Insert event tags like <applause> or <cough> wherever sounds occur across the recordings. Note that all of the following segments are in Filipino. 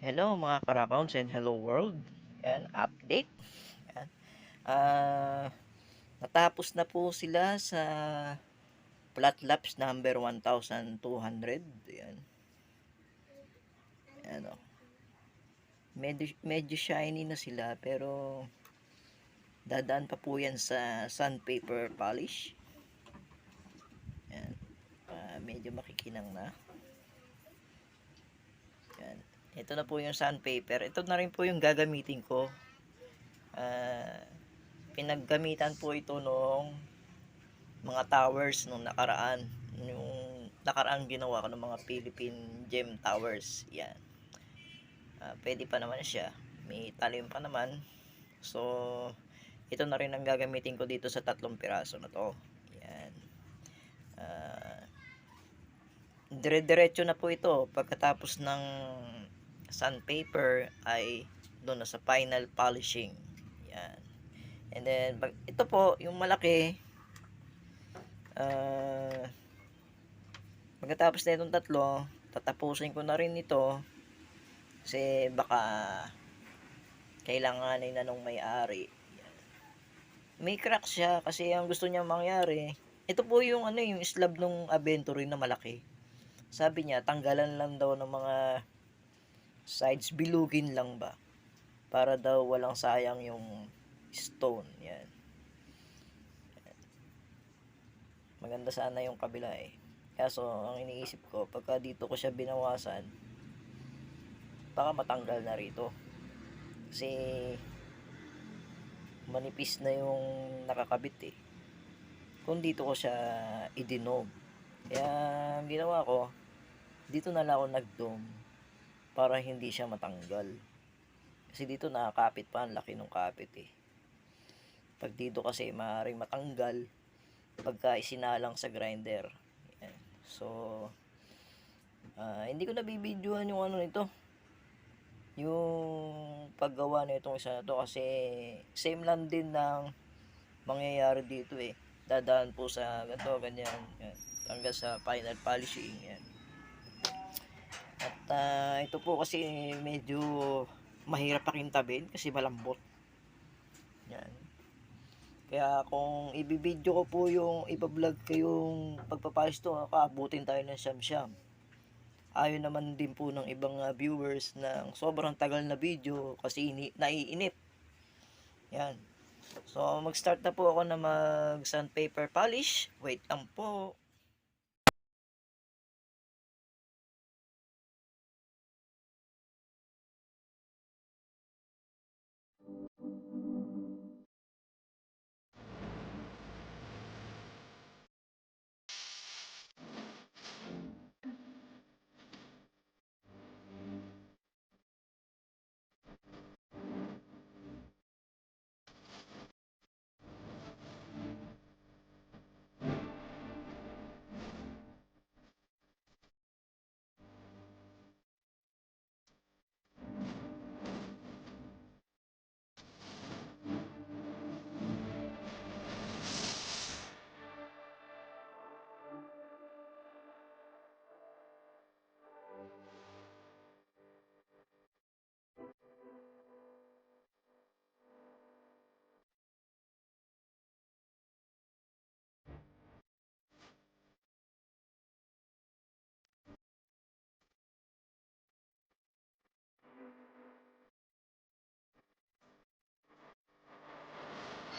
Hello mga karakons and hello world. Yan, update. Yan. Ah, natapos na po sila sa flat laps number 1200. Yan. Yan o. Medyo, medyo shiny na sila pero dadaan pa po yan sa sandpaper polish. Yan. Ah, medyo makikinang na. Ito na po yung sandpaper. Ito na rin po yung gagamitin ko. Ah, pinaggamitan po ito nung mga towers nung nakaraan. Yung nakaraan ginawa ko ng mga Philippine Gem Towers. Yan. Ah, pwede pa naman siya. May talim pa naman. So, ito na rin ang gagamitin ko dito sa tatlong piraso na to. Yan. Ah, dire-diretso na po ito pagkatapos ng sandpaper ay doon na sa final polishing. Yan. And then ito po yung malaki uh, pagkatapos na itong tatlo tatapusin ko na rin ito kasi baka kailanganin na nung may-ari. May crack siya kasi ang gusto niya mangyari ito po yung ano yung slab nung Aventury na malaki. Sabi niya, tanggalan lang daw ng mga sides, bilugin lang ba? Para daw walang sayang yung stone. Yan. Maganda sana yung kabila eh. Kaso, ang iniisip ko, pagka dito ko siya binawasan, baka matanggal na rito. Kasi, manipis na yung nakakabit eh. Kung dito ko siya idinog. Kaya, ginawa ko, dito na lang ako nag-dome para hindi siya matanggal. Kasi dito nakakapit pa, ang laki ng kapit eh. Pag dito kasi maaaring matanggal pagka isinalang sa grinder. Yan. So, ah, hindi ko nabibidyohan yung ano nito. Yung paggawa na itong isa na to kasi same lang din ng mangyayari dito eh. Dadaan po sa ganito, ganyan. Yan. Hanggang sa final polishing. Yan. At ah, ito po kasi medyo mahirap pakintabin kasi malambot. Yan. Kaya kung ibibidyo ko po yung ibablog ko yung pagpapalis to, kaabutin tayo ng siyam-siyam. Ayon naman din po ng ibang ah, viewers ng sobrang tagal na video kasi ini naiinip. Yan. So, mag-start na po ako na mag sandpaper polish. Wait lang po.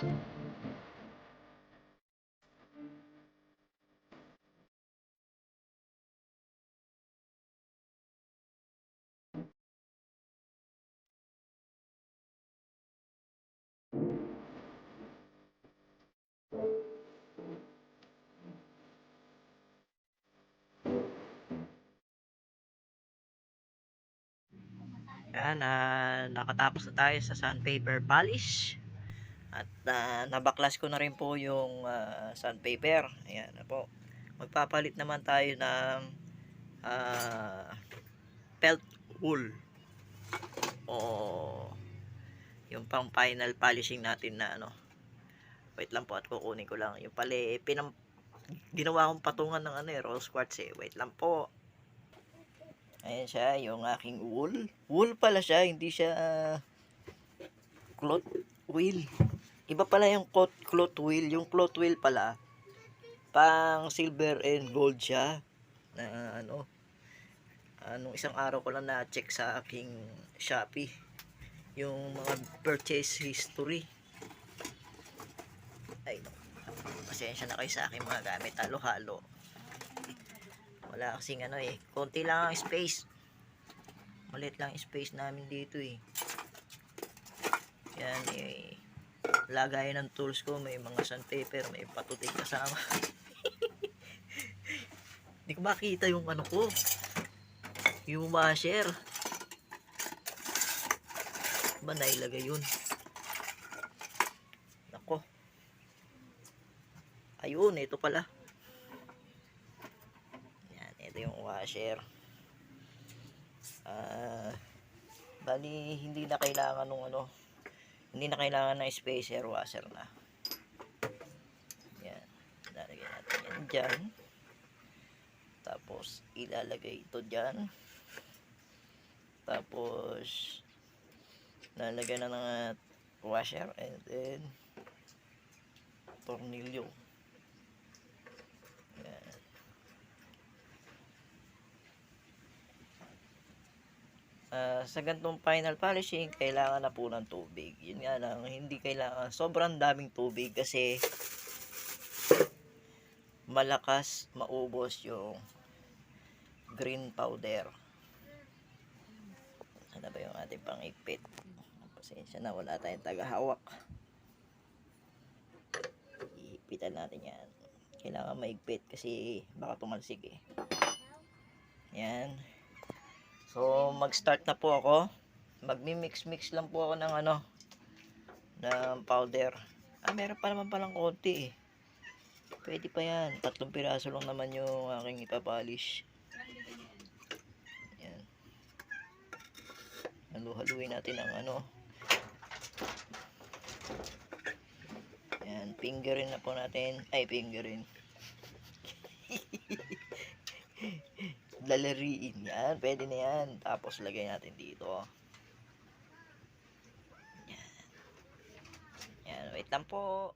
Yan, ah, nakatapos na tayo sa sandpaper polish. At ah, nabaklas ko na rin po yung ah, sandpaper. Ayan na po. Magpapalit naman tayo ng ah, felt wool. O yung pang final polishing natin na ano. Wait lang po at kukunin ko lang. Yung pala eh, pinam ginawa kong patungan ng ano eh, rose quartz eh. Wait lang po. Ayan siya, yung aking wool. Wool pala siya, hindi siya ah, cloth wheel. Iba pala yung cloth, cloth wheel. Yung cloth wheel pala, pang silver and gold siya. Na ano, anong isang araw ko lang na-check sa aking Shopee. Yung mga purchase history. Ay, pasensya na kayo sa aking mga gamit. Halo-halo. Wala kasing ano eh. Konti lang ang space. Malit lang space namin dito eh. Yan eh. Lagay ng tools ko. May mga sandpaper. May patutig kasama. <laughs> Hindi ko makita yung ano ko. Yung washer. Ba nailagay yun? Nako. Ayun, ito pala. Yan, ito yung washer. Ah, bali hindi na kailangan ng ano, hindi na kailangan ng spacer washer na. Yan, lalagay natin yan dyan. Tapos, ilalagay ito dyan. Tapos, lalagay na ng ah, washer and then tornilyo. Ah, sa gantong final polishing, kailangan na po ng tubig. Yun nga lang, hindi kailangan sobrang daming tubig kasi malakas maubos yung green powder. Ano ba yung ating pangipit? Pasensya na, wala tayong tagahawak. Iipitan natin yan. Kailangan maigpit kasi baka tumalsik eh. Yan. So, mag-start na po ako. Magmi-mix-mix lang po ako ng ano, ng powder. Ah, meron pa naman palang konti eh. Pwede pa yan. Tatlong piraso lang naman yung aking ipapolish. Yan. Halu-haluin natin ang ano. Yan, fingerin na po natin. Ay, fingerin. Lalariin. Yan, pwede na yan. Tapos lagay natin dito. Yan. Yan, wait lang po.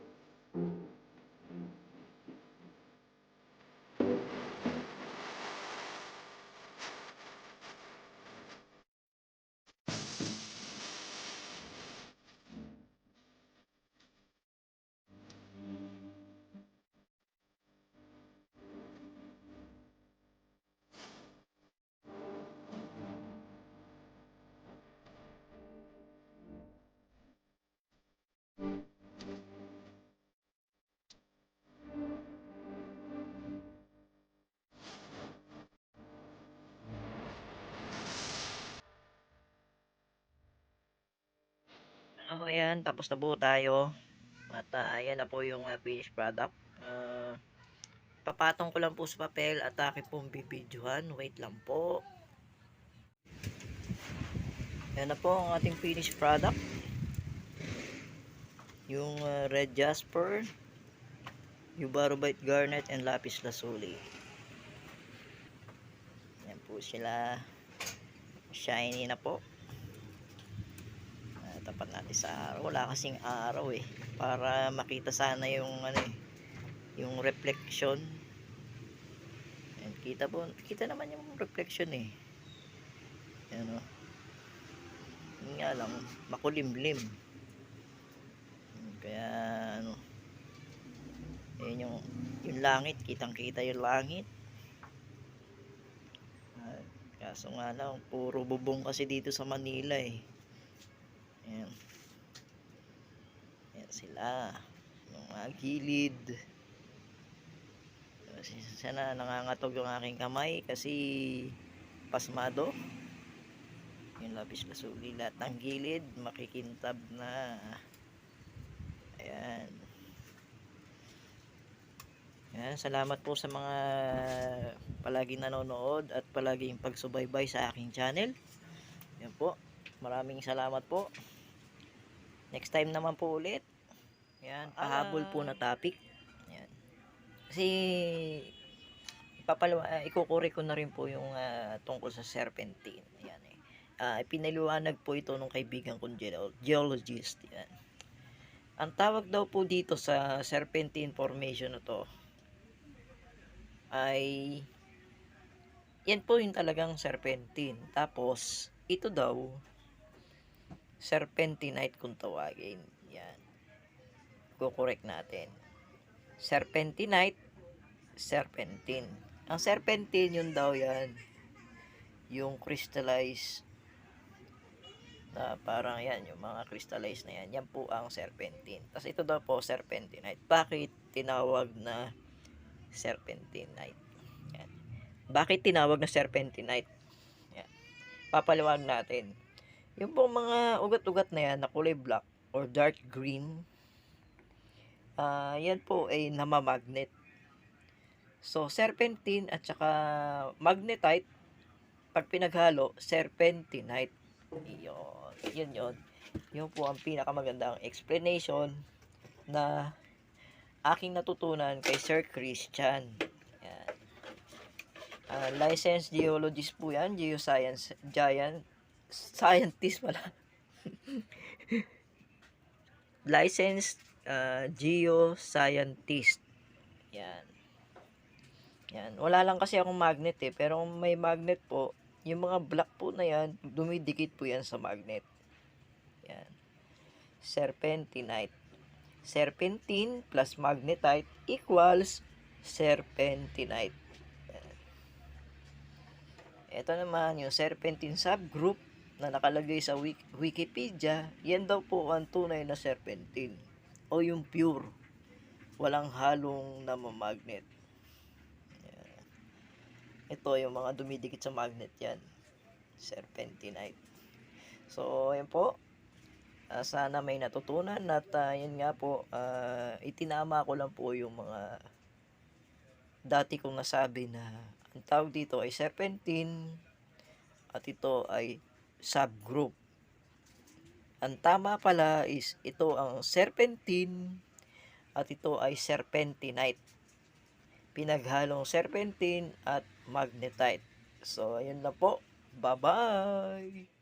So, ayan, tapos na po tayo. At ah, ayan na po yung ah, finished product. Ah, papatong ko lang po sa papel at akin pong bibidyohan. Wait lang po. Yan na po ang ating finished product. Yung uh, red jasper, Eubarobite garnet, and lapis lazuli. Yan po sila. Shiny na po. Tapat natin sa araw. Wala kasing araw eh. Para makita sana yung ano eh, yung reflection. Yan, kita po, kita naman yung reflection eh. Yan o. Yun nga lang, makulimlim. Kaya ano, yun yung, yung langit, kitang kita yung langit. Kaso nga lang, puro bubong kasi dito sa Manila eh. Ayan. Ayan sila. Yung mga gilid. Sana nangangatog yung aking kamay kasi pasmado yung lapis lazuli lahat ng gilid makikintab na ayan ayan salamat po sa mga palaging nanonood at palaging pagsubaybay sa aking channel yan po maraming salamat po next time naman po ulit yan pahabol po na topic yan kasi ipapalawa uh, ikukuri ko na rin po yung ah, tungkol sa serpentine yan eh Ah, pinaliwanag po ito ng kaibigan kong geolo- geologist. Yan. Ang tawag daw po dito sa serpentine formation na to ay yan po yung talagang serpentine. Tapos, ito daw serpentinite kung tawagin. Yan. Kukorek natin. Serpentinite, serpentine. Ang serpentine yun daw yan yung crystallized na parang yan, yung mga crystallized na yan, yan po ang serpentine. Tapos ito daw po serpentinite. Bakit tinawag na serpentinite? Yan. Bakit tinawag na serpentinite? Yan. Papaliwag natin. Yung pong mga ugat-ugat na yan na kulay black or dark green, ah yan po ay namamagnet. So, serpentine at saka magnetite, pag pinaghalo, serpentinite. Yun. Yun yun. Yun po ang pinakamagandang explanation na aking natutunan kay Sir Christian. Yan. Ah, licensed geologist po yan. Geoscience giant. Scientist pala. <laughs> licensed ah, geoscientist. Yan. Yan. Wala lang kasi akong magnet eh. Pero kung may magnet po, yung mga black po na yan, dumidikit po yan sa magnet. Yan. Serpentinite. Serpentine plus magnetite equals serpentinite. Yan. Ito naman yung serpentine subgroup na nakalagay sa Wik- Wikipedia. Yan daw po ang tunay na serpentine. O yung pure. Walang halong namamagnet. Yan. Ito yung mga dumidikit sa magnet yan. Serpentinite. So, yan po. Ah, sana may natutunan at ah, yun nga po, ah, itinama ko lang po yung mga dati kong nasabi na ang tawag dito ay serpentine at ito ay subgroup. Ang tama pala is ito ang serpentine at ito ay serpentinite. Pinaghalong serpentine at magnetite. So, ayun na po. Bye-bye!